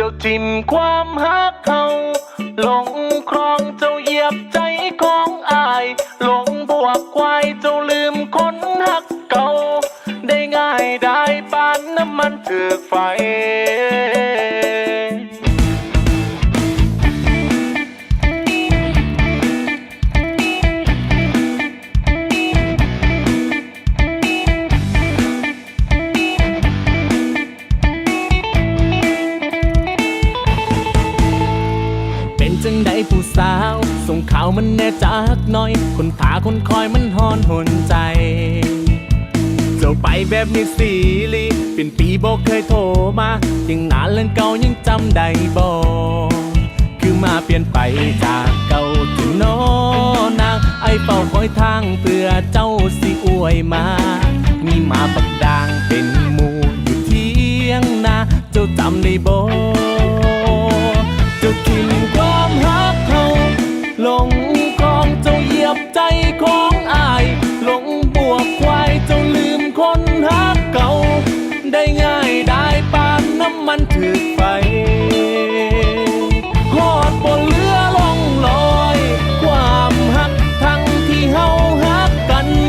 เจ้าทิมความฮักเขาหลงครองเจ้าเหยียบใจของอายหลงบวกควายเจ้าลืมคนฮักเก่าได้ง่ายได้ปานน้ำมันถือกไฟ จังใดผู้สาว ส่งข่าวมันแน่จักหน่อย คนขาคนคอยมันหอนหนใจ เจ้าไปแบบนี้สีลีเป็นปีบอกเคยโทรมายังนานเรื่องเก่ายังจำได้บ่คือมาเปลี่ยนไปจากเก่าถึงโนนางไอเฝ้าคอยทางเพื่อเจ้าสิอวยมามีหมาบักดางเป็นหมูอยู่เที่ยงนาเจ้าจำได้บ่ มันถือไฟ